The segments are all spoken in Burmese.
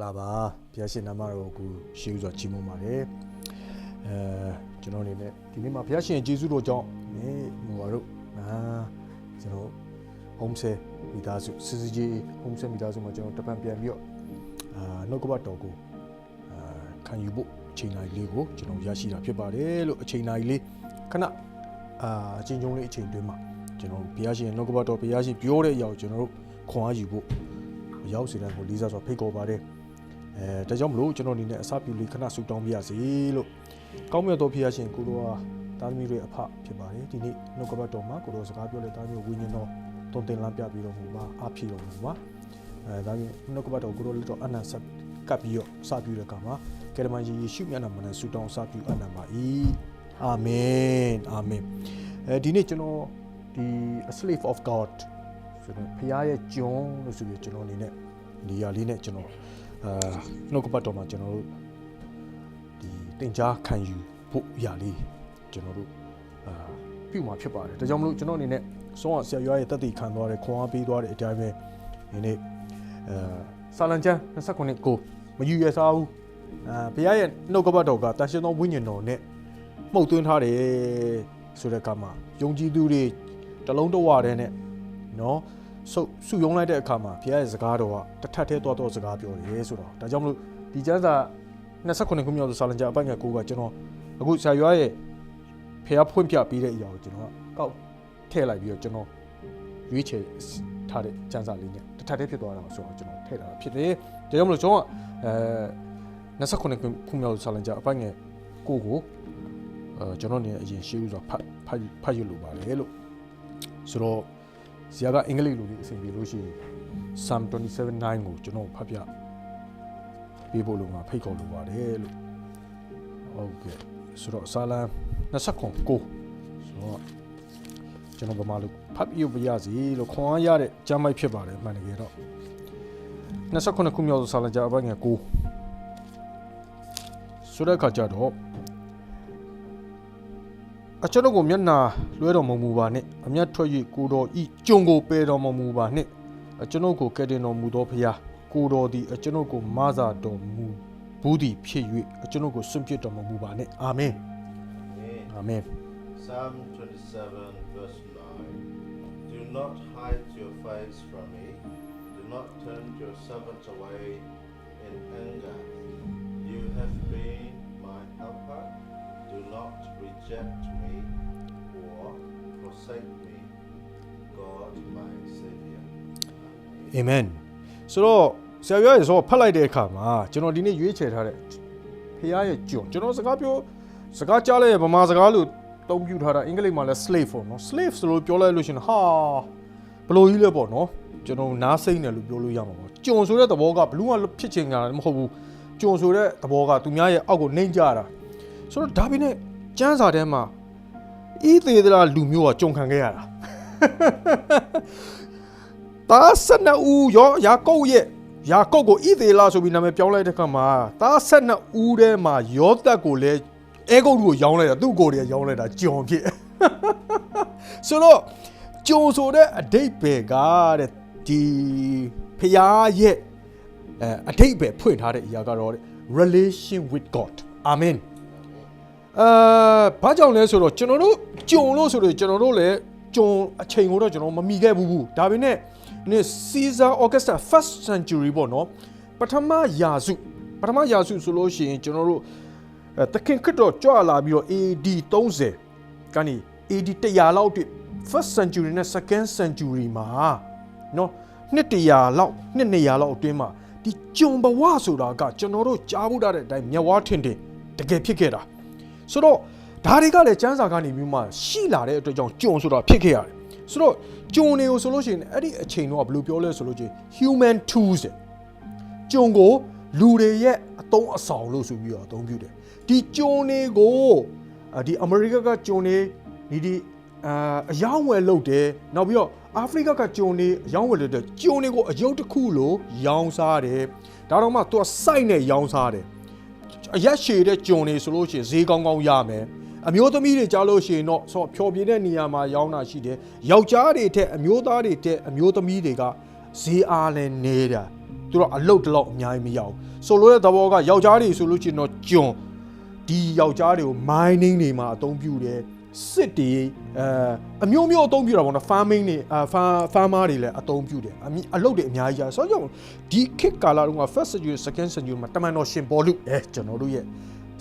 ္ဂလာပါဘုရားရှင်နာမတော်ကိုရှေးဥစွာကြီးမွန်ပါတယ်အဲကျွန်တော်အနေနဲ့ဒီနေ့မှာဘုရားရှင်ယေရှုတော်ကြောင့်နေဟိုပါတို့အာကျွန်တော် home stay မိသားစုစစ်စစ်ကြီး home stay မိသားစုမှာကျွန်တော်တပံပြန်ပြီးတော့အာနှုတ်ကပတ်တော်ကိုအာခံယူဖို့အချိန်တိုင်းလေးကိုကျွန်တော်ရရှိတာဖြစ်ပါတယ်လို့အချိန်တိုင်းလေးခဏအာအချိန်ချင်းလေးအချိန်တွင်းမှာကျွန်တော်ဘုရားရှင်နှုတ်ကပတ်တော်ဘုရားရှင်ပြောတဲ့အရာကိုကျွန်တော်တို့ခွန်အားယူဖို့ရောက်စီတိုင်းကိုလေးစားစွာဖိတ်ခေါ်ပါတယ် အဲဒါကြောင့်မလို့ကျွန်တော်အနေနဲ့အစပြုလေးခဏဆူတောင်းပြရစီလို့ကောင်းမြတ်သောဖခင်ရှင်ကိုလိုဟာတာသမီတွေအဖဖြစ်ပါတယ်ဒီနေ့နှုတ်ကပတ်တော်မှာကိုလိုစကားပြောလေတာသမီဝိညာဉ်တော်တုံတင်လမ်းပြပြီးတော့မူပါအဖြစ်တော်မူပါအဲဒါမျိုးနှုတ်ကပတ်တော်ကိုလိုလက်တော်အနန္တဆက်ကပ်ပြီးတော့စပြုတဲ့အခါမှာကယ်တမန်ယေရှုမျက်နှာမှာနဲ့ဆူတောင်းစပြုအနန္တပါ၏အာမင်အာမင်အဲဒီနေ့ကျွန်တော်ဒီ a slave of god ဆိုတော့ဖခင်ရဲ့ကျွန်လို့ဆိုပြီးကျွန်တော်အနေနဲ့ဒီຢာလေးနဲ့ကျွန်တော် အာနှုတ်ကပတ်တော်မှာကျွန်တော်တို့ဒီတင် जा ခံယူဖို့အရာလေးကျွန်တော်တို့အာပြုမှာဖြစ်ပါတယ်ဒါကြောင့်မလို့ကျွန်တော်အနေနဲ့စောအောင်ဆရာရွာရဲ့တက်တည်ခံသွားတယ်ခွန်အားပေးသွားတဲ့အတိုင်းပဲဒီနေ့အာဆာလန်ချန်29ကိုမယူရစားဘူးအာဘုရားရဲ့နှုတ်ကပတ်တော်ကတန်ရှင်သောဝိညာဉ်တော်နဲ့မှုတ်သွင်းထားတယ်ဆိုတဲ့ကမှာယုံကြည်သူတွေတစ်လုံးတစ်ဝတည်းနဲ့နော် ဆုပ်စုယုံလိုက်တဲ့အခါမှာဘုရားရဲ့စကားတော်ကတစ်ထပ်သေးတော့တော့စကားပြောတယ်ဆိုတော့ဒါကြောင့်မလို့ဒီကျမ်းစာ29ခုမြောက်သောစာလံကျမ်းအပိုင်းငယ်9ကကျွန်တော်အခုဆရာရွာရဲ့ဖះဖွင့်ပြပေးတဲ့အရာကိုကျွန်တော်ကကောက်ထည့်လိုက်ပြီးတော့ကျွန်တော်ရွေးချယ်ထားတဲ့ကျမ်းစာလေးနဲ့တစ်ထပ်သေးဖြစ်သွားတာဆိုတော့ကျွန်တော်ထည့်တာဖြစ်တယ်ဒါကြောင့်မလို့ကျွန်တော်ကအဲ29ခုမြောက်သောစာလံကျမ်းအပိုင်းငယ်9ကိုအဲကျွန်တော်နေအရင်ရှေးဥစွာဖတ်ဖတ်ဖတ်ရလို့ပါတယ်လို့ဆိုတော့ ဆရာကအင်္ဂလိပ်လိုလေးအဆင်ပြေလို့ရှိရင် Psalm 27:9ကိုကျွန်တော်ဖတ်ပြပေးဖို့လို့ငါဖိတ်ခေါ်လိုပါတယ်လို့ဟုတ်ကဲ့ဆိုတော့စာလံ29ကိုဆိုတော့ကျွန်တော်ဗမာလိုဖတ်ပြပြရစီလို့ခွန်အားရတဲ့ကျမ်းမိုက်ဖြစ်ပါတယ်မှန်တကယ်တော့29ခုမြောက်သောစာလံကျမ်းအပိုင်းငယ်9ဆိုတဲ့အခါကျတော့ အကျွန်ုပ်ကိုမျက်နာလွှဲတော်မမူပါနှင့်အမျက်ထွက်၍ကိုတော်ဤကြုံကိုပယ်တော်မမူပါနှင့်အကျွန်ုပ်ကိုကယ်တင်တော်မူသောဖရာကိုတော်သည်အကျွန်ုပ်ကိုမဆာတော်မူဘူးသည်ဖြစ်၍အကျွန်ုပ်ကိုစွန့်ပစ်တော်မမူပါနှင့်အာမင် Amen. အာမင် Psalm 27, verse 9. Do not hide your face from me. Do not turn your servant away in anger. You have been my helper. Do not reject me or forsake me, God my Savior. အာမင်ဆိုတော့ဆရာပြောရဆိုဖတ်လိုက်တဲ့အခါမှာကျွန်တော်ဒီနေ့ရွေးချယ်ထားတဲ့ဖရာရဲ့ကြုံကျွန်တော်စကားပြောစကားကြားလိုက်ရဗမာစကားလို့တုံးပြထားတာအင်္ဂလိပ်မှာလည်း slave ပေါ့နော် slave ဆိုလို့ပြောလိုက်လို့ရှရင်ဟာဘလို့ကြီးလဲပေါ့နော်ကျွန်တော်နားစိမ့်တယ်လို့ပြောလို့ရမှာပေါ့ကြုံဆိုတဲ့သဘောကဘလူးကဖြစ်ချင်ကြတာမဟုတ်ဘူးကြုံဆိုတဲ့သဘောကသူများရဲ့အောက်ကိုနှိမ့်ကြတာ ဆိုတော့ဒါပေမဲ့ကျမ်းစာထဲမှာဤသေးသလားလူမျိုးကကြုံခံခဲ့ရတာသား12ဦးရောယာကုတ်ရဲ့ယာကုတ်ကိုဣသေလဆိုပြီးနာမည်ပြောင်းလိုက်တဲ့ခါမှာသား12ဦးထဲမှာယောသက်ကိုလည်းအဲဂုတ်ကိုရောင်းလိုက်တာသူ့ကိုယ်တည်းရောင်းလိုက်တာကြုံဖြစ်ဆိုတော့ကြုံဆိုတဲ့အတိတ်ပဲကတဲ့ဒီဖျားရဲ့အဲအတိတ်ပဲဖွင့်ထားတဲ့အရာကတော့တဲ့ relation with God amen အာဘာကြောင့်လဲဆိုတော့ကျွန်တော်တို့ကြုံလို့ဆိုတော့ကျွန်တော်တို့လည်းကြုံအချိန်ကိုတော့ကျွန်တော်မမီခဲ့ဘူးဘူးဒါပေမဲ့ဒီ Caesar Augusta first century ပေါ့နော်ပထမရာစုပထမရာစုဆိုလို့ရှိရင်ကျွန်တော်တို့အဲတခင်ခရစ်တော်ကြွလာပြီးတော့ AD 30ကနေ AD 100လောက်တိ first century နဲ့ second century မှာနော်နှစ်100လောက်နှစ်200လောက်အတွင်းမှာဒီကြုံဘဝဆိုတာကကျွန်တော်တို့ကြားဖို့တဲ့အတိုင်းမျက်ဝါးထင်ထင်တကယ်ဖြစ်ခဲ့တာ ဆိုတော့ဒါတွေကလည်းစံစာကနေပြီးမှရှိလာတဲ့အတွက်ကြောင့်ကြုံဆိုတာဖြစ်ခဲ့ရတယ်ဆိုတော့ကြုံနေကိုဆိုလို့ရှိရင်အဲ့ဒီအချိန်တော့ဘယ်လိုပြောလဲဆိုလို့ချင်း human tools တဲ့ကြုံကိုလူတွေရဲ့အသုံးအဆောင်လို့ဆိုပြီးတော့အသုံးပြုတယ်ဒီကြုံနေကိုအာဒီအမေရိကကကြုံနေဒီဒီအာအယောင်းဝယ်လုပ်တယ်နောက်ပြီးတော့အာဖရိကကကြုံနေအယောင်းဝယ်လုပ်တယ်ကြုံနေကိုအယုတ်တစ်ခုလို့ရောင်းစားတယ်ဒါတော့မှသူကစိုက်နဲ့ရောင်းစားတယ် အရက်ရှည်တဲ့ဂျွန်တွေဆိုလို့ရှိရင်ဈေးကောင်းကောင်းရမယ်အမျိုးသမီးတွေကြားလို့ရှိရင်တော့ဆောဖြော်ပြတဲ့နေရာမှာရောင်းတာရှိတယ်ယောက်ျားတွေထက်အမျိုးသားတွေထက်အမျိုးသမီးတွေကဈေးအားလဲနေတာသူတို့အလုတ်တလောက်အများကြီးမရအောင်ဆိုလိုတဲ့သဘောကယောက်ျားတွေဆိုလို့ရှိရင်တော့ကျွန်ဒီယောက်ျားတွေကို mining တွေမှာအသုံးပြုတယ် စစ်တီအဲအမျိုးမျိုးအသုံးပြုတာပေါ့နော် farming တွေအာ farmer တွေလည်းအသုံးပြုတယ်အမိအလုပ်တွေအများကြီးရတယ်ဆိုတော့ဒီခေတ်ကာလတုန်းက first century second century မှာတမန်တော်ရှင်ပေါ်လူအဲကျွန်တော်တို့ရဲ့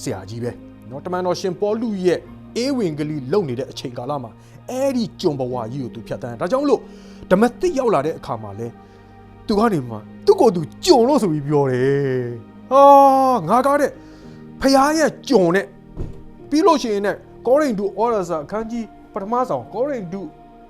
ဆရာကြီးပဲနော်တမန်တော်ရှင်ပေါ်လူရဲ့အေးဝင်ကလေးလုံနေတဲ့အချိန်ကာလမှာအဲ့ဒီကျွန်ဘဝကြီးကိုသူဖြတ်တန်းဒါကြောင့်လို့ဓမ္မတိရောက်လာတဲ့အခါမှာလဲသူကနေမှသူ့ကိုယ်သူကျွန်လို့ဆိုပြီးပြောတယ်ဟာငါကားတဲ့ဖရားရဲ့ကျွန်နဲ့ပြီးလို့ရှိရင် ကောရိန္သုဩရစာအခန်းကြီးပထမဆောင်ကောရိန္သု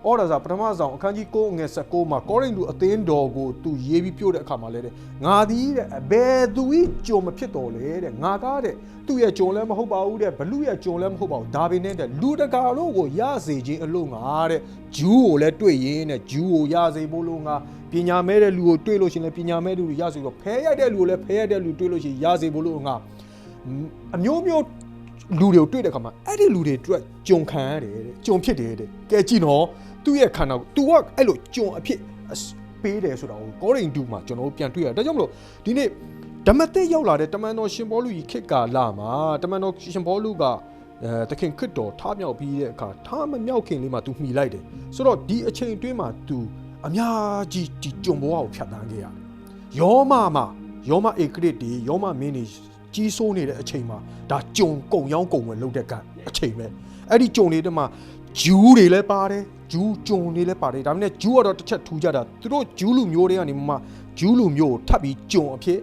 ဩရစာပထမဆောင်အခန်းကြီး9ငယ်16မှာကောရိန္သုအသင်းတော်ကိုသူရေးပြီးပြောတဲ့အခါမှာလဲတဲ့ငါသည်တဲ့ဘယ်သူဤကြုံမဖြစ်တော်လဲတဲ့ငါကားတဲ့သူ့ရဲ့ကြုံလည်းမဟုတ်ပါဘူးတဲ့ဘလူရဲ့ကြုံလည်းမဟုတ်ပါဘူးဒါပေမဲ့တဲ့လူတကာတို့ကိုရစေခြင်းအလို့ငါတဲ့ဂျူးကိုလည်းတွေ့ရင်တဲ့ဂျူးကိုရစေဖို့လို့ငါပညာမဲ့တဲ့လူကိုတွေ့လို့ရှိရင်လည်းပညာမဲ့တဲ့လူရစေဖို့ဖဲရိုက်တဲ့လူကိုလည်းဖဲရိုက်တဲ့လူတွေ့လို့ရှိရင်ရစေဖို့လို့ငါအမျိုးမျိုး လူတွေကိုတွေ့တဲ့ခါမှာအဲ့ဒီလူတွေအတွက်ကြုံခံရတယ်တဲ့ကြုံဖြစ်တယ်တဲ့ကဲကြည့်နော်သူ့ရဲ့ခန္ဓာကို तू ကအဲ့လိုကြုံအဖြစ်အစပေးတယ်ဆိုတာကိုကောရိန္သုမှာကျွန်တော်တို့ပြန်တွေ့ရတယ်ဒါကြောင့်မလို့ဒီနေ့ဓမ္မသက်ရောက်လာတဲ့တမန်တော်ရှင်ဘောလူကြီးခေတ်ကာလမှာတမန်တော်ရှင်ဘောလူကအဲတခင်ခရစ်တော်ထားမြောက်ပြီးတဲ့အခါထားမမြောက်ခင်လေးမှာ तू မှီလိုက်တယ်ဆိုတော့ဒီအချိန်အတွင်းမှာ तू အများကြီးဒီကြုံဘဝကိုဖြတ်တန်းခဲ့ရတယ်ယောမမှာယောမဧကရစ်တွေယောမမင်းတွေ ကြီးစိုးနေတဲ့အချိန်မှာဒါကြုံကုံရောင်းကုံဝင်လုပ်တဲ့ကအချိန်ပဲအဲ့ဒီကြုံတွေတည်းမှာဂျူးတွေလည်းပါတယ်ဂျူးကြုံတွေလည်းပါတယ်ဒါပေမဲ့ဂျူးကတော့တစ်ချက်ထူးကြတာသူတို့ဂျူးလူမျိုးတွေကနေမှဂျူးလူမျိုးကိုထပ်ပြီးကြုံအဖြစ်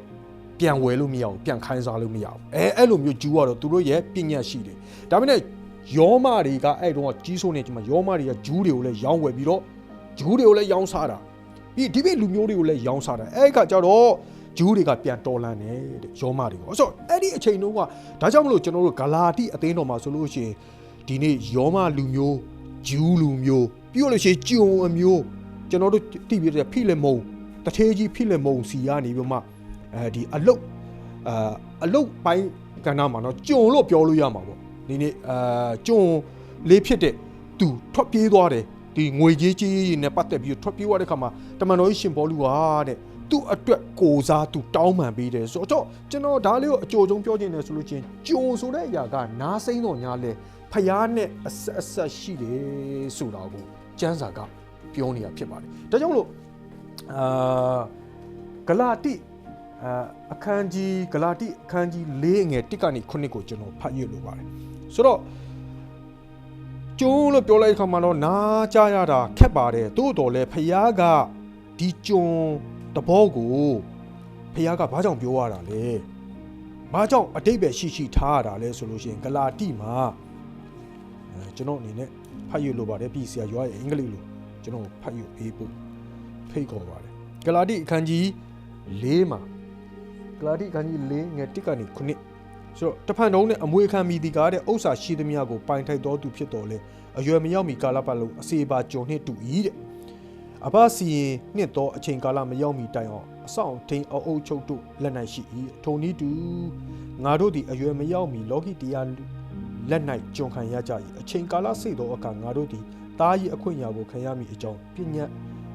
ပြန်ဝယ်လို့မရဘူးပြန်ခိုင်းစားလို့မရဘူးအဲအဲ့လိုမျိုးဂျူးကတော့သူတို့ရဲ့ပညာရှိတယ်ဒါပေမဲ့ယောမတွေကအဲ့တုန်းကကြီးစိုးနေချိန်မှာယောမတွေကဂျူးတွေကိုလည်းရောင်းဝယ်ပြီးတော့ဂျူးတွေကိုလည်းရောင်းစားတာပြီးဒီဘက်လူမျိုးတွေကိုလည်းရောင်းစားတာအဲ့ခါကျတော့ ဂျူးတွေကပြန်တော်လန်တယ်တဲ့ယောမတွေကိုအဲ့ဆိုအဲ့ဒီအချိန်တုန်းကဒါကြောင့်မလို့ကျွန်တော်တို့ဂလာတိအသင်းတော်မှာဆိုလို့ရှိရင်ဒီနေ့ယောမလူမျိုးဂျူးလူမျိုးပြီးတော့လို့ရှိရင်ဂျုံအမျိုးကျွန်တော်တို့တိပြတဲ့ဖိလက်မုံတထေးကြီးဖိလက်မုံစီကနေပြီးမှအဲဒီအလုတ်အာအလုတ်ပိုင်းကဏ္ဍမှာတော့ဂျုံလို့ပြောလို့ရမှာပေါ့ဒီနေ့အာဂျုံလေးဖြစ်တဲ့သူထွက်ပြေးသွားတယ်ဒီငွေကြီးကြီးနဲ့ပတ်သက်ပြီးထွက်ပြေးသွားတဲ့ခါမှာတမန်တော်ကြီးရှင်ဘောလူဟာတဲ့ သူ့အတွက်ကိုစားသူတောင်းပန်ပေးတယ်ဆိုတော့ကျွန်တော်ဒါလေးကိုအကြိုဆုံးပြောချင်တယ်ဆိုလို့ချင်းကြုံဆိုတဲ့အရာကနားစိမ့်တော်ညာလဲဖျားနဲ့အဆက်အဆက်ရှိတယ်ဆိုတာကိုကျမ်းစာကပြောနေတာဖြစ်ပါတယ်ဒါကြောင့်မလို့အာဂလာတိအာအခန်းကြီးဂလာတိအခန်းကြီး၄ငယ်1ကနေ9ကိုကျွန်တော်ဖတ်ရလို့ပါတယ်ဆိုတော့ကျုံလို့ပြောလိုက်ခါမှာတော့နားကြရတာခက်ပါတယ်သို့တော်လဲဖျားကဒီကျုံ တဘောကိုဖះကဘာကြောင့်ပြောရတာလဲဘာကြောင့်အတိတ်ပဲရှိရှိထားရတာလဲဆိုလို့ရှိရင်ဂလာတိမှာအဲကျွန်တော်အနေနဲ့ဖတ်ရလို့ပါတယ်ပြည်ဆရာရွာရဲ့အင်္ဂလိပ်လိုကျွန်တော်ဖတ်ရပေးဖို့ဖိတ်ခေါ်ပါတယ်ဂလာတိအခန်းကြီး၄မှာဂလာတိအခန်းကြီး၄ငယ်၁ကနေ9ဆိုတော့တဖန်တုံးနဲ့အမွေခံမိဒီကားတဲ့ဥစ္စာရှိသမျှကိုပိုင်ထိုက်တော်သူဖြစ်တော်လဲအရွယ်မရောက်မီကာလပတ်လုံးအစေပါကြုံနှစ်တူ၏တဲ့ အဘစီရင်နှစ်သောအချိန်ကာလမရောက်မီတိုင်အောင်အဆောင်ထင်းအအုပ်ချုပ်တို့လက်၌ရှိ၏ထုံနည်းတူငါတို့သည်အရွယ်မရောက်မီလောကီတရားလက်၌ကြုံခံရကြ၏အချိန်ကာလစိတ်သောအခါငါတို့သည်တား၏အခွင့်အရာကိုခံရမည်အကြောင်းပညာ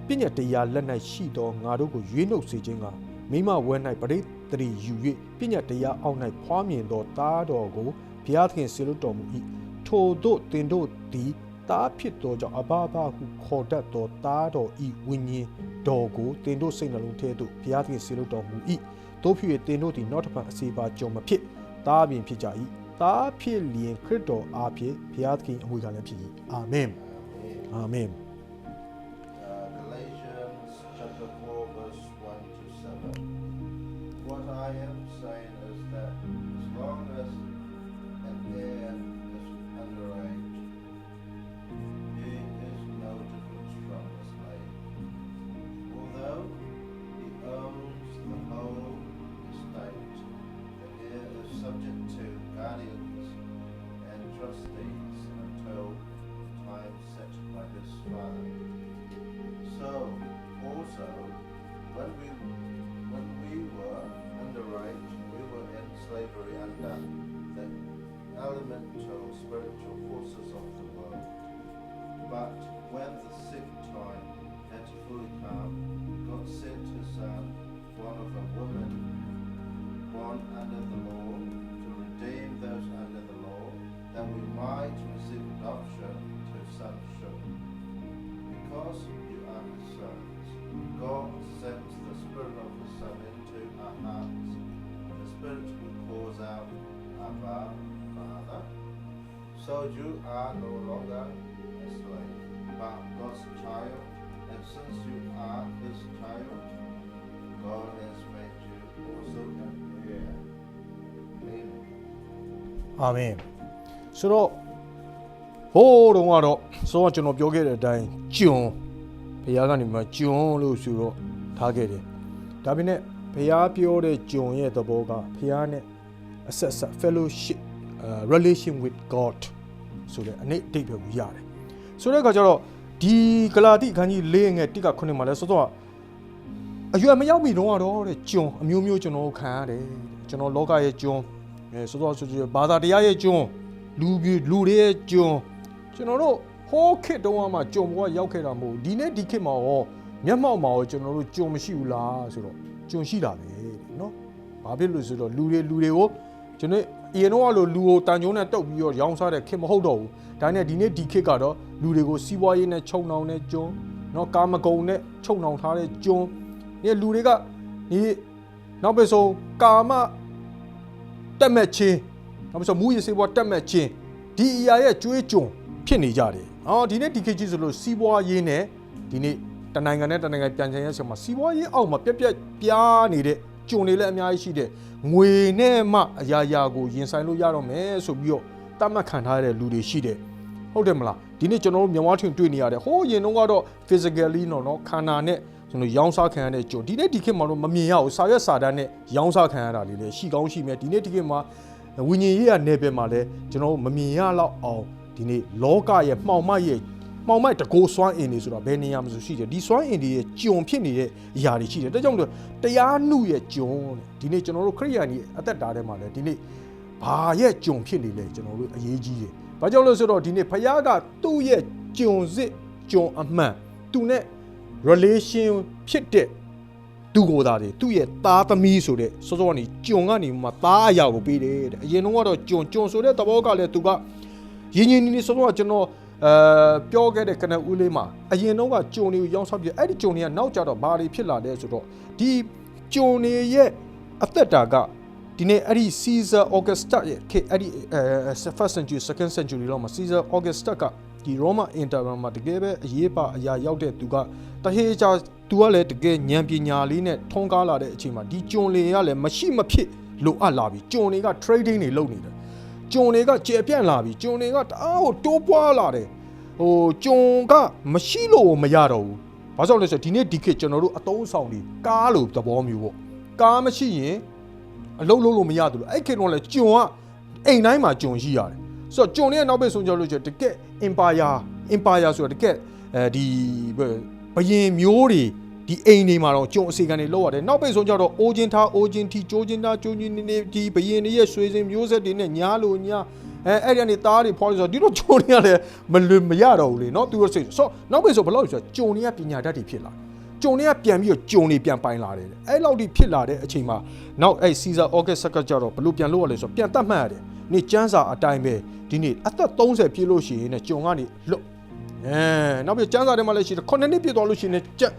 ပညာတရားလက်၌ရှိသောငါတို့ကိုရွေးနှုတ်စေခြင်းကမိမဝဲ၌ပရိသတိယူ၍ပညာတရားအောက်၌ဖွားမြင်သောတားတော်ကိုဘုရားသခင်ဆေလွတ်တော်မူ၏ထိုတို့တင်တို့သည် သားဖြစ်သောကြောင့်အဘဘဟုခေါ်တတ်သောသားတော်ဤဝိညာဉ်တော်ကိုတင်တို့စိတ်နှလုံးထဲသို့ဘုရားသခင်ဆေလွတ်တော်မူ၏တို့ဖြစ်၍တင်တို့သည်နောက်တစ်ပတ်အစေပါကြုံမဖြစ်သားပြင်ဖြစ်ကြ၏သားဖြစ်လျင်ခရစ်တော်အားဖြင့်ဘုရားသခင်အမွေခံလည်းဖြစ်၏အာမင်အာမင် elemental spiritual forces of the world. But when the set time had fully come, God sent His Son, born of a woman, born under the law, to redeem those under the law, that we might receive adoption to sonship. Because you are his sons, God sends the Spirit of his Son into our hearts, the Spirit will cause out, Abba, Father. So you are no longer a slave, but God's child, and since you are his child, God has made you also an heir. Amen. အာမင်ဆိုတော့ဟိုးတုန်းကတော့စောကကျွန်တော်ပြောခဲ့တဲ့အတိုင်းကျွန်ဘုရားကနေမှကျွန်လို့ဆိုတော့ထားခဲ့တယ်ဒါပေမဲ့ဘုရားပြောတဲ့ကျွန်ရဲ့သဘောကဘုရားနဲ့အဆက်ဆက် fellowship uh, relation with God ဆိုတဲ့အနည်းအတိတ်ပဲကိုရတယ်ဆိုတဲ့အခါကျတော့ဒီဂလာတိအခန်းကြီး၄ငယ်1က9မှာလဲစောစောကအရွယ်မရောက်ပြီတော့တော့တဲ့ကျွန်အမျိုးမျိုးကျွန်တော်ခံရတယ်ကျွန်တော်လောကရဲ့ကျွန်အဲဆိုတော့ဆိုဆိုဘာသာတရားရဲ့ကျွန်းလူပြည်လူတွေရဲ့ကျွန်းကျွန်တော်တို့ဟိုးခေတ်တုန်းကမှကျွန်းဘဝရောက်ခဲ့တာမဟုတ်ဘူးဒီနေ့ဒီခေတ်မှာရောမျက်မှောက်မှာရောကျွန်တော်တို့ကျွန်းမရှိဘူးလားဆိုတော့ကျွန်းရှိတာပဲတဲ့နော်ဘာဖြစ်လို့ဆိုတော့လူတွေလူတွေကိုကျွန်တော် အရင်တော့လို့လူကိုတန်ကြုံနဲ့တုတ်ပြီးတော့ရောင်းစားတဲ့ခေတ်မဟုတ်တော့ဘူးဒါနဲ့ဒီနေ့ဒီခေတ်ကတော့လူတွေကိုစီးပွားရေးနဲ့ချုပ်နှောင်တဲ့ကျွန်းနော်ကာမဂုဏ်နဲ့ချုပ်နှောင်ထားတဲ့ကျွန်းဒီလူတွေကဒီနောက်ပဲဆုံးကာမတက်မဲ့ချင်းနောက်ဆိုမူရစေးပွားတက်မဲ့ချင်းဒီအရာရဲ့ကျွေးကြုံဖြစ်နေကြတယ်။အော်ဒီနေ့ဒီခေတ်ကြီးဆိုလို့စီးပွားရေးနဲ့ဒီနေ့တနိုင်ငံနဲ့တနိုင်ငံပြန်ချင်ရဲ့ဆိုမှာစီးပွားရေးအောက်မှာပြက်ပြက်ပြားနေတဲ့ကြုံတွေလည်းအများကြီးရှိတယ်။ ငွေနဲ့မှအရာရာကိုရင်ဆိုင်လို့ရတော့မယ်ဆိုပြီးတော့တတ်မှတ်ခံထားတဲ့လူတွေရှိတယ်။ဟုတ်တယ်မလားဒီနေ့ကျွန်တော်တို့မြန်မာထင်တွေ့နေရတယ်ဟိုးရင်တော့ကတော့ physically နော်နော်ခန္ဓာနဲ့ကျွန်တော်ရောင်းစားခံရတဲ့ကြုံဒီနေ့ဒီခေတ်မှာတော့မမြင်ရဘူးစာရွက်စာတမ်းနဲ့ရောင်းစားခံရတာလေးလည်းရှိကောင်းရှိမြဲဒီနေ့ဒီခေတ်မှာဝိညာဉ်ရေးရနယ်ပယ်မှာလည်းကျွန်တော်တို့မမြင်ရတော့အောင်ဒီနေ့လောကရဲ့မှောင်မိုက်ရဲ့ မှောင်မိုက်တကိုးစွမ်းအင်တွေဆိုတာဘယ်နေရာမှာဆိုရှိတယ်ဒီစွမ်းအင်တွေရဲ့ကြုံဖြစ်နေတဲ့အရာတွေရှိတယ်ဒါကြောင့်မို့လို့တရားနှုရဲ့ကြုံတဲ့ဒီနေ့ကျွန်တော်တို့ခရိယန်ကြီးအသက်တာထဲမှာလည်းဒီနေ့ဘာရဲ့ကြုံဖြစ်နေလဲကျွန်တော်တို့အရေးကြီးတယ်ဘာကြောင့်လဲဆိုတော့ဒီနေ့ဖခင်ကသူ့ရဲ့ကြုံစစ်ကြုံအမှန်သူနဲ့ relation ဖြစ်တဲ့သူကိုယ်သားတွေသူ့ရဲ့သားသမီးဆိုတဲ့စောစောကနေကြုံကနေမှသားအရာကိုပေးတယ်တဲ့အရင်တော့ကတော့ကြုံကြုံဆိုတဲ့သဘောကလည်းသူကရင်းရင်းနေနေစောစောကကျွန်တော် အဲပြောခဲ့တဲ့ကနဦးလေးမှာအရင်တော့ကကြုံတွေကိုရောင်းစားပြအဲ့ဒီကြုံတွေကနောက်ကျတော့ဘာတွေဖြစ်လာလဲဆိုတော့ဒီကြုံတွေရဲ့အသက်တာကဒီနေ့အဲ့ဒီ Caesar Augustus ရဲ့ခေတ်အဲ့ဒီအဲ first century second century လောက်မှာ Caesar Augustus ကဒီ Roma Inter မှာတကယ်ပဲအရေးပါအရာရောက်တဲ့သူကတဟေးချာသူကလည်းတကယ်ဉာဏ်ပညာလေးနဲ့ထုံးကားလာတဲ့အချိန်မှာဒီကျွန်လေကလည်းမရှိမဖြစ်လိုအပ်လာပြီကျွန်တွေက trading တွေလုပ်နေတယ် ကျွန်တွေကကျေပြန့်လာပြီကျွန်တွေကတအားကိုတိုးပွားလာတယ်ဟိုကျွန်ကမရှိလို့မရတော့ဘူးဘာကြောင့်လဲဆိုတော့ဒီနေ့ဒီခေတ်ကျွန်တော်တို့အတုံးဆောင်တွေကားလို့သဘောမျိုးပေါ့ကားမရှိရင်အလုံးလုံးလို့မရဘူးလို့အဲ့ခေတ်တော့လဲဂျွန်ကအိမ်တိုင်းမှာဂျွန်ရှိရတယ်ဆိုတော့ဂျွန်ရဲ့နောက်ဘက်ဆုံးကြောလို့ကျတကက် empire empire ဆိုတာတကက်အဲဒီဘယင်မျိုးတွေ ဒီအိမ်တွေမှာတော့ကြုံအစီခံတွေလောက်ရတယ်နောက်ပိတ်ဆုံးကြတော့အိုးချင်းထားအိုးချင်းထီကြိုးချင်းသားကြိုးချင်းနေနေဒီဘရင်တွေရဲ့ဆွေစဉ်မျိုးဆက်တွေနဲ့ညာလို့ညာအဲအဲ့ဒီကနေသားတွေဖော်လို့ဆိုဒီလိုကြုံနေရတယ်မလွမရတော့ဘူးလေနော်သူတို့စိတ်ဆိုနောက်ပိတ်ဆုံးဘယ်လောက်ဆိုကြုံနေရပညာတတ်တွေဖြစ်လာကြုံတွေကပြန်ပြီးတော့ကြုံတွေပြန်ပိုင်လာတယ်အဲ့လောက်ထိဖြစ်လာတဲ့အချိန်မှာနောက်အဲ့စီဇာအော့ဂတ်ဆက်ကကြတော့ဘလို့ပြန်လို့ရလဲဆိုပြန်တတ်မှတ်ရတယ်နေ့ကျန်းစာအတိုင်းပဲဒီနေ့အသက်30ပြည့်လို့ရှိရင်ねကြုံကနေလွတ်အဲနောက်ပြီးကျန်းစာထဲမှာလည်းရှိတယ်9နှစ်ပြည့်သွားလို့ရှိရင်ねကြက်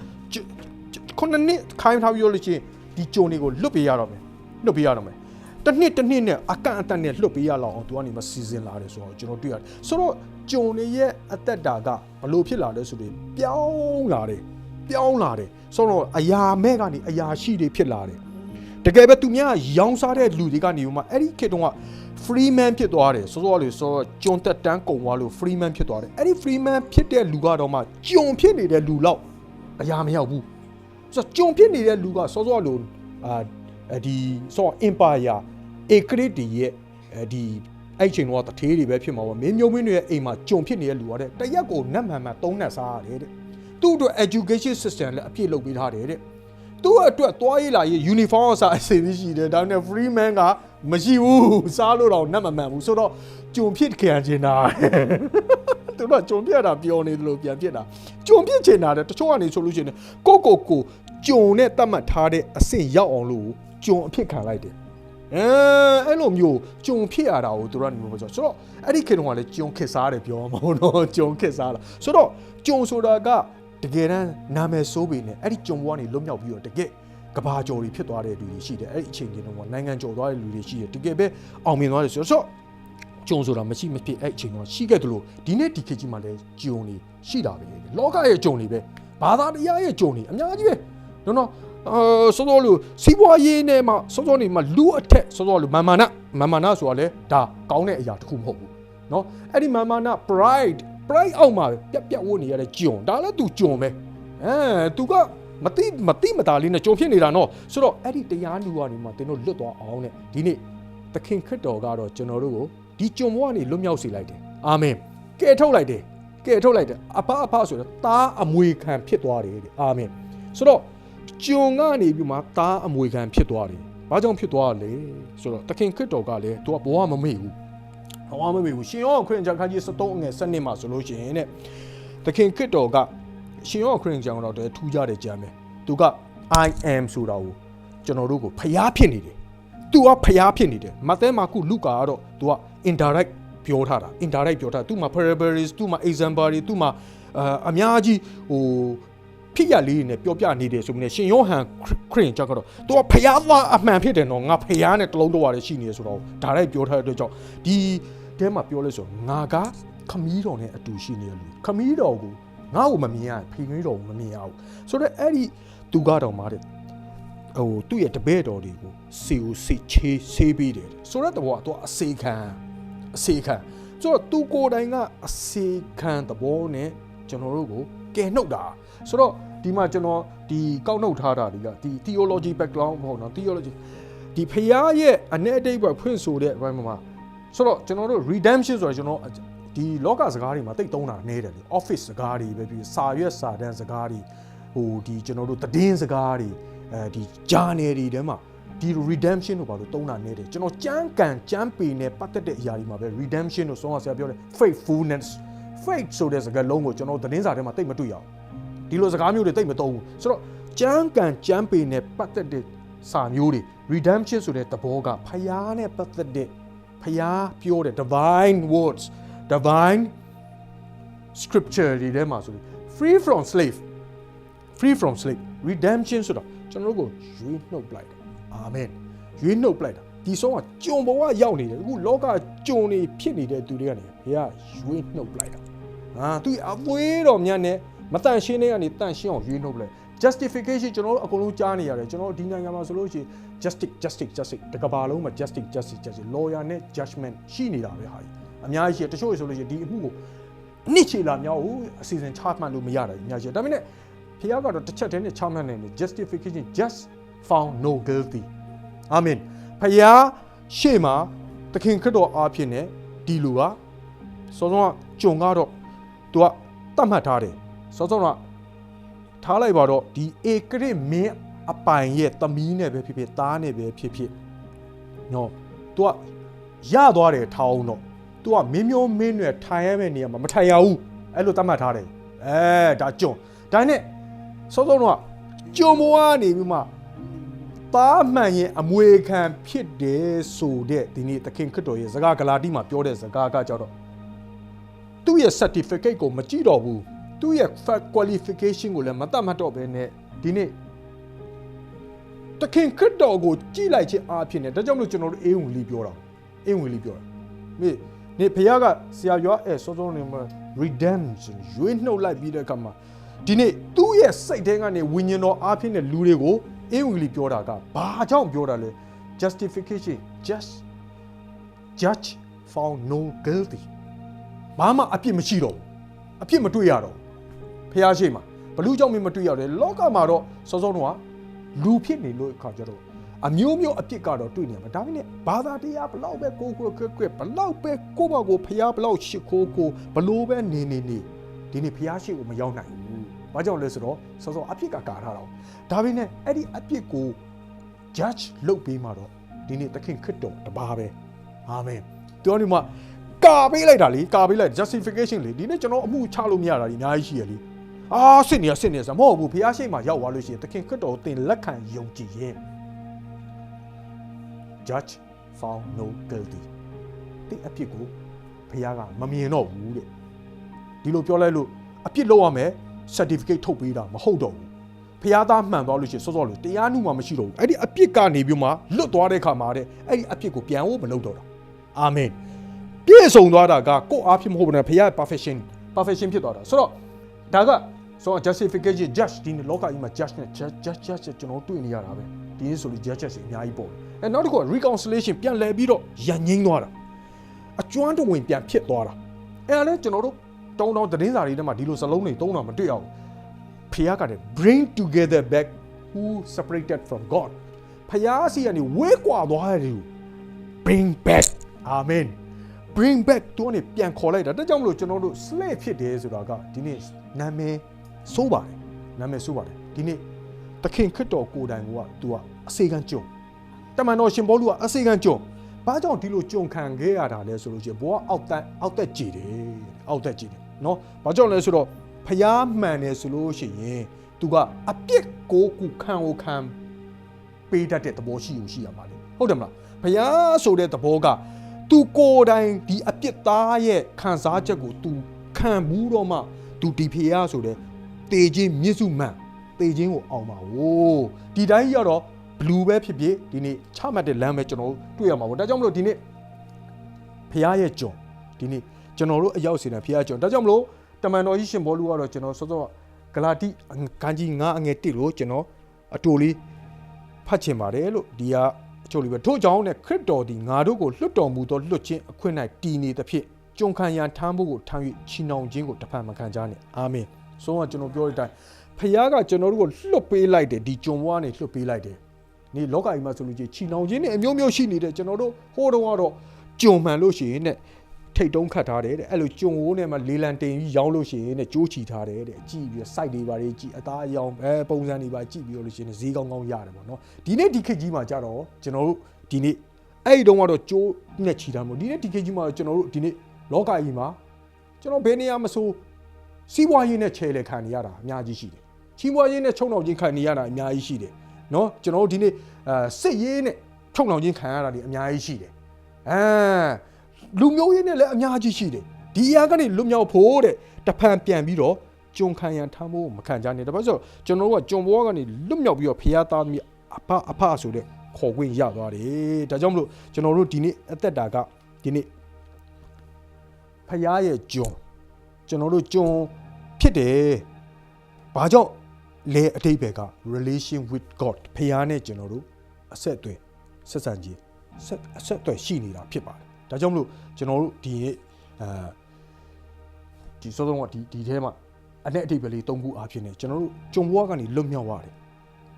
9နှစ်ခိုင်းထားပြီးလို့ရှိရင်ဒီကြုံတွေကိုလွတ်ပေးရတော့မယ်လွတ်ပေးရတော့မယ်တစ်နှစ်တစ်နှစ်နဲ့အကန့်အသတ်နဲ့လွတ်ပေးရလောက်အောင်သူကနေမစီစဉ်လာတယ်ဆိုတော့ကျွန်တော်တွေ့ရတယ်ဆိုတော့ကြုံတွေရဲ့အသက်တာကဘလို့ဖြစ်လာလဲဆိုပြီးပြောင်းလာတယ်ပြောင်းလာတယ်ဆိုတော့အရာမဲ့ကနေအရာရှိတွေဖြစ်လာတယ်တကယ်ပဲသူများရောင်းစားတဲ့လူတွေကနေမှအဲ့ဒီခေတ်တုန်းက free man ဖြစ်သွားတယ်ဆိုတော့လေဆိုတော့ဂျွန်တက်တန်းကုံသွားလို့ free man ဖြစ်သွားတယ်အဲ့ဒီ free man ဖြစ်တဲ့လူကတော့မှဂျွန်ဖြစ်နေတဲ့လူလောက်အရာမရောက်ဘူး ဆိုတော့ဂျွန်ဖြစ်နေတဲ့လူကစောစောလို့အာဒီဆိုတော့ empire ဧကရစ်တီရဲ့အဲဒီအဲ့ချိန်တော့တထေးတွေပဲဖြစ်မှာပေါ့မင်းမျိုးမင်းတွေရဲ့အိမ်မှာဂျွန်ဖြစ်နေတဲ့လူကတဲ့တရက်ကိုနတ်မှန်မှန်သုံးနတ်စားရတယ်တဲ့သူ့အတွက် education system လည်းအပြည့်လုပ်ပေးထားတယ်တဲ့သူ့အတွက်သွားရေးလာရေး uniform အစားအစီအစီရှိတယ်ဒါပေမဲ့ free man ကမရှိဘူးစားလို့တော့နတ်မမှန်ဘူးဆိုတော့ကြုံဖြစ်ခံချင်တာတ သူတို့ကကြုံပြတာပြောနေတယ်လို့ပြန်ပြစ်တာကြုံပြစ်ချင်တာတဲ့တချို့ကနေဆိုလို့ရှိရင်ကိုကိုကိုကြုံနဲ့တတ်မှတ်ထားတဲ့အဆင့်ရောက်အောင်လို့ကြုံအဖြစ်ခံလိုက်တယ်အဲအဲ့လိုမျိုးကြုံဖြစ်ရတာကိုသူတို့ကနေပြောဆိုတော့အဲ့ဒီခေတ်တုန်းကလည်းကြုံခစ်စားတယ်ပြောမှာမဟုတ်တော့ကြုံခစ်စားတာဆိုတော့ကြုံဆိုတာကတကယ်တမ်းနာမည်ဆိုးပေနဲ့အဲ့ဒီကြုံဘဝကနေလွတ်မြောက်ပြီးတော့တကယ်ကဘာကျော်တွေဖြစ်သွားတဲ့လူတွေရှိတယ်အဲ့ဒီအချိန်ကြီးတုန်းကနိုင်ငံကျော်သွားတဲ့လူတွေရှိတယ်တကယ်ပဲအောင်မြင်သွားတယ်ဆိုတော့ ကြုံဆိုတာမရှိမဖြစ်အဲ့အချိန်တော့ရှိခဲ့တယ်လို့ဒီနေ့ဒီခေတ်ကြီးမှာလည်းကြုံနေရှိတာပဲလောကရဲ့ကြုံနေပဲဘာသာတရားရဲ့ကြုံနေအများကြီးပဲနော်နော်အာစောစောလို့စီးပွားရေးနဲ့မှစောစောနေမှလူအထက်စောစောလို့မာမာနမာမာနဆိုတာလေဒါကောင်းတဲ့အရာတစ်ခုမဟုတ်ဘူးနော်အဲ့ဒီမာမာန pride pride အောက်မှာပြက်ပြက်ဝတ်နေရတဲ့ကြုံဒါလည်း तू ကြုံပဲအဲ तू ကမတိမတိမတာလေးနဲ့ကြုံဖြစ်နေတာနော်ဆိုတော့အဲ့ဒီတရားလူကနေမှတင်းတို့လွတ်သွားအောင်နဲ့ဒီနေ့သခင်ခရစ်တော်ကတော့ကျွန်တော်တို့ကို ဒီကြုံဘဝကနေလွတ်မြောက်စေလိုက်တယ်အာမင်ကယ်ထုတ်လိုက်တယ်ကယ်ထုတ်လိုက်တယ်အဖအဖဆိုတော့တားအမွေခံဖြစ်သွားတယ်တဲ့အာမင်ဆိုတော့ကြုံကနေပြီးမှတားအမွေခံဖြစ်သွားတယ်ဘာကြောင့်ဖြစ်သွားလဲဆိုတော့သခင်ခရစ်တော်ကလည်းသူကဘဝမမေ့ဘူးဘဝမမေ့ဘူးရှင်ယောခရစ်ယာန်ခန်းကြီး73အငယ်7မှာဆိုလို့ရှိရင်တဲ့သခင်ခရစ်တော်ကရှင်ယောခရစ်ယာန်တော်တဲ့ထူးကြတဲ့ကြမ်းပဲသူက I am ဆိုတာကိုကျွန်တော်တို့ကိုဖျားဖြစ်နေတယ် तू ကဖျားဖြစ်နေတယ်မဿဲမာကုလုကာကတော့ तू က indirect ပြောထားတာ indirect ပြောထားသူ့မှာ parables သူ့မှာ example တွေသူ့မှာအများကြီးဟိုဖြစ်ရလေးတွေနဲ့ပြောပြနေတယ်ဆိုပြီးရှင်ယောဟန်ခရင်ကြောက်ကတော့သူကဖျားသားအမှန်ဖြစ်တယ်နော်ငါဖျားနဲ့တလုံးတော့ရတယ်ရှိနေတယ်ဆိုတော့ဒါရိုက်ပြောထားတဲ့အတွက်ကြောင့်ဒီတဲမှာပြောလဲဆိုငါကခမီးတော်နဲ့အတူရှိနေတယ်လူခမီးတော်ကိုငါ့ကိုမမြင်ရဖီခမီးတော်ကိုမမြင်ရဘူးဆိုတော့အဲ့ဒီသူကတော့မာတဲ့ဟိုသူ့ရဲ့တပည့်တော်တွေကိုစေကိုစေချေးဆေးပေးတယ်ဆိုတော့တော့သူကအစေခံ အစေခံဆိုတော့သူကိုယ်တိုင်ကအစေခံသဘောနဲ့ကျွန်တော်တို့ကိုကယ်နှုတ်တာဆိုတော့ဒီမှာကျွန်တော်ဒီကောက်နှုတ်ထားတာတွေကဒီ theology background မဟုတ်နော် theology ဒီဖျားရဲ့အနေအတိတ်ဘဖွင့်ဆိုတဲ့ right မှာဆိုတော့ကျွန်တော်တို့ redemption ဆိုတော့ကျွန်တော်ဒီလောကစကားတွေမှာတိတ်သုံးတာနေတယ်လေ office စကားတွေပဲပြီးစာရွက်စာတမ်းစကားတွေဟိုဒီကျွန်တော်တို့သတင်းစကားတွေအဲဒီ journal တွေထဲမှာ ဒီ redemption တို့ဘာလို့သုံးတာနေတယ်ကျွန်တော်ကြမ်းကန်ကြမ်းပေနဲ့ပတ်သက်တဲ့အရာတွေမှာပဲ redemption တို့ဆုံးအောင်ဆရာပြောတယ် faithfulness faith ဆိုတဲ့စကားလုံးကိုကျွန်တော်သတင်းစာထဲမှာတိတ်မတွေ့ရအောင်ဒီလိုစကားမျိုးတွေတိတ်မသုံးဘူးဆိုတော့ကြမ်းကန်ကြမ်းပေနဲ့ပတ်သက်တဲ့စာမျိုးတွေ redemption ဆိုတဲ့သဘောကဖျားနဲ့ပတ်သက်တဲ့ဖျားပြောတဲ့ divine words divine scripture တွေထဲမှာဆိုရင် free from slave free from slave redemption ဆိုတော့ကျွန်တော်တို့ကိုရွေးနှုတ်ပလိုက်တာ အာမင်ရွေးနှုတ်ပလိုက်တာဒီဆုံးကကြုံဘဝရောက်နေတယ်အခုလောကကြုံနေဖြစ်နေတဲ့သူတွေကနေဘုရားရွေးနှုတ်ပလိုက်တာဟာသူအသွေးတော်မြတ်နဲ့မတန်ရှင်းတဲ့ကနေတန်ရှင်းအောင်ရွေးနှုတ်ပလိုက် justification ကျွန်တော်တို့အကုန်လုံးကြားနေရတယ်ကျွန်တော်တို့ဒီနိုင်ငံမှာဆိုလို့ရှိရင် justice justice justice တကဘာလုံးမှာ justice justice justice lawyer နဲ့ judgment ရှိနေတာပဲဟာကြီးအများကြီးရှိတယ်တချို့ဆိုလို့ရှိရင်ဒီအမှုကိုနှစ်ချီလာမြောက်ဘူးအစီအစဉ်ချမှတ်လို့မရတာကြီးအများကြီးဒါပေမဲ့ဖခင်ကတော့တစ်ချက်တည်းနဲ့ချမှတ်နေတယ် justification just found no guilty အာမင်ဖခင်ရှေ့မှာသခင်ခရစ်တော်အားဖြင့် ਨੇ ဒီလူကစောစောကကြုံကတော့သူကတတ်မှတ်ထားတယ်စောစောကထားလိုက်ပါတော့ဒီဧကရစ်မင်းအပိုင်ရဲ့သမီးနဲ့ပဲဖြစ်ဖြစ်သားနဲ့ပဲဖြစ်ဖြစ်နော်သူကရသွားတယ်ထားအောင်တော့သူကမင်းမျိုးမင်းနဲ့ထိုင်ရမယ့်နေရာမှာမထိုင်ရဘူးအဲ့လိုတတ်မှတ်ထားတယ်အဲဒါကြုံဒါနဲ့စောစောကကြုံမွားနေပြီးမှ သားမှန်ရင်အမွေခံဖြစ်တယ်ဆိုတဲ့ဒီနေ့သခင်ခရစ်တော်ရဲ့စကားဂလာတိမှာပြောတဲ့စကားကကြောက်တော့သူ့ရဲ့ certificate ကိုမကြည့်တော့ဘူးသူ့ရဲ့ qualification ကိုလည်းမတတ်မှတ်တော့ဘဲနဲ့ဒီနေ့တခင်ခရစ်တော်ကိုကြည့်လိုက်ခြင်းအဖြစ်နဲ့ဒါကြောင့်မလို့ကျွန်တော်တို့အေးဝင်လီပြောတာအေးဝင်လီပြောတာမေနေဖခင်ကဆရာရွာအဲစောစောနေမှာ redemption ရွေးနှုတ်လိုက်ပြီးတဲ့အခါမှာဒီနေ့သူ့ရဲ့စိတ်ထဲကနေဝိညာဉ်တော်အားဖြင့်တဲ့လူတွေကို အေးဝင်လီပြောတာကဘာကြောင့်ပြောတာလဲ justification just judge found no guilty ဘာမှအပြစ်မရှိတော့ဘူးအပြစ်မတွေ့ရတော့ဘူးဖះရှိမှာဘလူးကြောင့်မင်းမတွေ့ရတယ်လောကမှာတော့စောစောတော့လူဖြစ်နေလို့အခါကျတော့အမျိုးမျိုးအပြစ်ကတော့တွေ့နေမှာဒါပေမဲ့ဘာသာတရားဘလောက်ပဲကိုကိုကွက်ကွက်ဘလောက်ပဲကိုမကိုဖះဘလောက်ရှစ်ခိုးကိုဘလို့ပဲနေနေနေဒီနေ့ဖះရှိကိုမရောက်နိုင်ဘူး ဘာကြောင့်လဲဆိုတော့စောစောအပြစ်ကကာထားတော့ဒါပေမဲ့အဲ့ဒီအပြစ်ကို judge လုပ်ပေးမှာတော့ဒီနေ့သခင်ခရစ်တော်တပါးပဲအာမင်ပြောနေမှာကာပေးလိုက်တာလေကာပေးလိုက် justification လေဒီနေ့ကျွန်တော်အမှုချလို့မရတာဒီအများကြီးရှိရလေအာစစ်နေရစစ်နေစမဟုတ်ဘူးဖះရှိမှရောက်သွားလို့ရှိရင်သခင်ခရစ်တော်ကိုသင်လက်ခံယုံကြည်ရင် judge found no guilty တိအဖြစ်ကိုဖះကမမြင်တော့ဘူးတဲ့ဒီလိုပြောလိုက်လို့အပြစ်လောက်ရမယ် certificate ထုတ်ပေးတာမဟုတ်တော့ဘူးဖះသားမှန်သွားလို့ရှိရင်စောစောလို့တရားနှုမှမရှိတော့ဘူးအဲ့ဒီအပြစ်ကနေပြီးမှလွတ်သွားတဲ့ခါမှာတဲ့အဲ့ဒီအပြစ်ကိုပြန်ဖို့မလုပ်တော့တာအာမင်ပြည့်စုံသွားတာကကိုယ့်အားဖြင့်မဟုတ်ဘူးနဲ့ဖះရဲ့ perfection perfection ဖြစ်သွားတာဆိုတော့ဒါကဆိုတော့ justification judge ဒီနေ့လောကကြီးမှာ judge နဲ့ judge judge judge ကျွန်တော်တွေ့နေရတာပဲဒီနေ့ဆိုလို့ judge တွေအများကြီးပေါ့အဲနောက်တစ်ခုက reconciliation ပြန်လဲပြီးတော့ရန်ငိမ့်သွားတာအကျွမ်းတဝင်ပြန်ဖြစ်သွားတာအဲဒါလည်းကျွန်တော်တို့ တုံးတောင်းသတင်းစာတွေထဲမှာဒီလိုစလုံးတွေတုံးတာမတွေ့အောင်ဖះကတည်း bring together back who separated from god ဖះစီကနေဝေးကွာသွားတယ်လို့ bring back amen bring back သူကနေပြန်ခေါ်လိုက်တာဒါကြောင့်မလို့ကျွန်တော်တို့ slave ဖြစ်တယ်ဆိုတာကဒီနေ့နာမည်စိုးပါတယ်နာမည်စိုးပါတယ်ဒီနေ့သခင်ခရစ်တော်ကိုယ်တိုင်ကသူကအစေခံကြုံတမန်တော်ရှင်ဘောလူကအစေခံကြုံဘာကြောင့်ဒီလိုကြုံခံခဲ့ရတာလဲဆိုလို့ရှိရင်ဘဝအောက်တက်အောက်တက်ကြည်တယ်အောက်တက်ကြည်တယ် เนาะဘာကြောင့်လဲဆိုတော့ဖျားမှန်တယ်ဆိုလို့ရှိရင်သူကအပြစ်ကိုကူခံကိုခံပေးတတ်တဲ့သဘောရှိုံရှိရပါလိမ့်ဟုတ်တယ်မလားဖျားဆိုတဲ့သဘောကသူကိုယ်တိုင်ဒီအပြစ်သားရဲ့ခံစားချက်ကိုသူခံမှုတော့မှသူဒီဖျားဆိုတဲ့တေခြင်းမြစ်စုမှန်တေခြင်းကိုအောင်ပါဝိုးဒီတိုင်းရတော့ဘလူးပဲဖြစ်ဖြစ်ဒီနေ့ချမှတ်တဲ့လမ်းပဲကျွန်တော်တို့တွေ့ရမှာပေါ့ဒါကြောင့်မလို့ဒီနေ့ဖျားရဲ့ကြုံဒီနေ့ ကျွန်တော်တို့အရောက်စီတယ်ဖះကြုံဒါကြောင့်မလို့တမန်တော်ကြီးရှင်ဘောလူကတော့ကျွန်တော်စောစောဂလာတိဂန်ကြီး9အငယ်1လို့ကျွန်တော်အတူလေးဖတ်ချင်ပါတယ်လို့ဒီကအချို့လေးပဲထို့ကြောင့်နဲ့ခရစ်တော်ဒီငါတို့ကိုလွတ်တော်မူသောလွတ်ခြင်းအခွင့်၌တည်နေသဖြင့်ကြုံခံရန်ထမ်းဖို့ကိုထမ်း၍ချီနှောင်ခြင်းကိုတစ်ဖန်မခံကြနဲ့အာမင်ဆုံးကကျွန်တော်ပြောတဲ့အတိုင်းဖခင်ကကျွန်တော်တို့ကိုလွတ်ပေးလိုက်တယ်ဒီကြုံဘဝနဲ့လွတ်ပေးလိုက်တယ်နေလောကကြီးမှာဆိုလို့ချင်းချီနှောင်ခြင်းနဲ့အမျိုးမျိုးရှိနေတယ်ကျွန်တော်တို့ဟိုတုန်းကတော့ကြုံမှန်လို့ရှိရင်နဲ့ ထိတ်တုံးခတ်ထားတယ်တဲ့အဲ့လိုကြုံဝိုးနဲ့မှလေလံတင်ပြီးရောင်းလို့ရှိရင်နဲ့ကြိုးချီထားတယ်တဲ့ကြည့်ပြီးတော့ site တွေပါတွေကြည့်အသားအယောင်အဲပုံစံတွေပါကြည့်ပြီးတော့လို့ရှိရင်ဈေးကောင်းကောင်းရတယ်ပေါ့နော်ဒီနေ့ဒီခေတ်ကြီးမှာကြတော့ကျွန်တော်တို့ဒီနေ့အဲ့ဒီတုန်းကတော့ကြိုးနဲ့ချီထားမို့ဒီနေ့ဒီခေတ်ကြီးမှာကျွန်တော်တို့ဒီနေ့လောကကြီးမှာကျွန်တော်ဘယ်နေရာမဆိုစီးပွားရေးနဲ့ချဲလေခံနေရတာအများကြီးရှိတယ်ချီးပွားရေးနဲ့ချုံနှောင်ခြင်းခံနေရတာအများကြီးရှိတယ်နော်ကျွန်တော်တို့ဒီနေ့အဲစစ်ရေးနဲ့ချုံနှောင်ခြင်းခံရတာတွေအများကြီးရှိတယ်အဲ လူမျိုးရေးနဲ့လည်းအများကြီးရှိတယ်ဒီအရာကနေလွတ်မြောက်ဖို့တဲ့တဖန်ပြန်ပြီးတော့ကြုံခံရန်ထမ်းဖို့မခံကြနဲ့ဒါပေမဲ့ဆိုကျွန်တော်တို့ကကြုံဘဝကနေလွတ်မြောက်ပြီးတော့ဖျားသားသမီးအဖအဖဆိုတဲ့ခေါ်ခွင့်ရသွားတယ်ဒါကြောင့်မလို့ကျွန်တော်တို့ဒီနေ့အသက်တာကဒီနေ့ဖျားရဲ့ကြုံကျွန်တော်တို့ကြုံဖြစ်တယ်ဘာကြောင့်လဲအတိတ်ဘက်က relation with God ဖျားနဲ့ကျွန်တော်တို့အဆက်အသွယ်ဆက်ဆံခြင်းဆက်အဆက်အသွယ်ရှိနေတာဖြစ်ပါတယ် ဒါကြောင့်မလို့ကျွန်တော်တို့ဒီနေ့အဲဒီစောစောကဒီဒီထဲမှာအနဲ့အတိတ်ပဲလေးသုံးခုအားဖြင့်ねကျွန်တော်တို့ကြုံဘဝကနေလွတ်မြောက်ရတယ်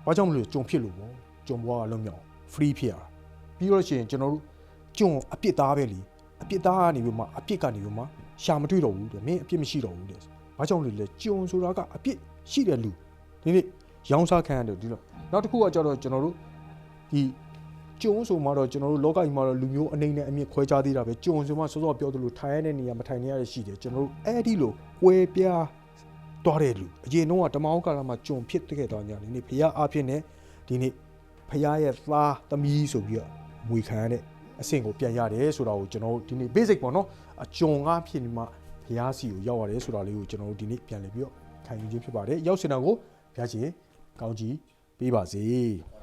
ဘာကြောင့်မလို့ကြုံဖြစ်လို့ပေါ့ကြုံဘဝကလွတ်မြောက် free ဖြစ်ရတာပြီးတော့ရှင်ကျွန်တော်တို့ကြုံအပြစ်သားပဲလीအပြစ်သားကနေပြီးမှအပြစ်ကနေပြီးမှရှာမတွေ့တော့ဘူးတဲ့မင်းအပြစ်မရှိတော့ဘူးတဲ့ဘာကြောင့်လဲလဲကြုံဆိုတာကအပြစ်ရှိတဲ့လူဒီနေ့ရောင်းစားခံရတယ်ဒီလိုနောက်တစ်ခုကကြတော့ကျွန်တော်တို့ဒီ ကျုံဆိုမှတော့ကျွန်တော်တို့လောကကြီးမှာတော့လူမျိုးအနေနဲ့အမြင့်ခွဲခြားသေးတာပဲကျုံဆိုမှစောစောပြောသလိုထိုင်ရတဲ့နေရာမထိုင်နေရတဲ့ရှိတယ်ကျွန်တော်တို့အဲ့ဒီလိုကွဲပြားသွားတဲ့လူအရင်တော့ကတမောင်းကာလမှာကျုံဖြစ်တဲ့တော့ညာဒီနေ့ဖရားအားဖြင့်ねဒီနေ့ဖရားရဲ့သားသမီးဆိုပြီးတော့မွေခံရတဲ့အဆင့်ကိုပြန်ရတယ်ဆိုတာကိုကျွန်တော်တို့ဒီနေ့ basic ပေါ့နော်အကျုံကားဖြစ်နေမှဖရားစီကိုရောက်ရတယ်ဆိုတာလေးကိုကျွန်တော်တို့ဒီနေ့ပြန်လည်ပြီးတော့ခံယူခြင်းဖြစ်ပါတယ်ရောက်စင်တာကိုဘုရားရှင်ကောင်းကြီးပေးပါစေ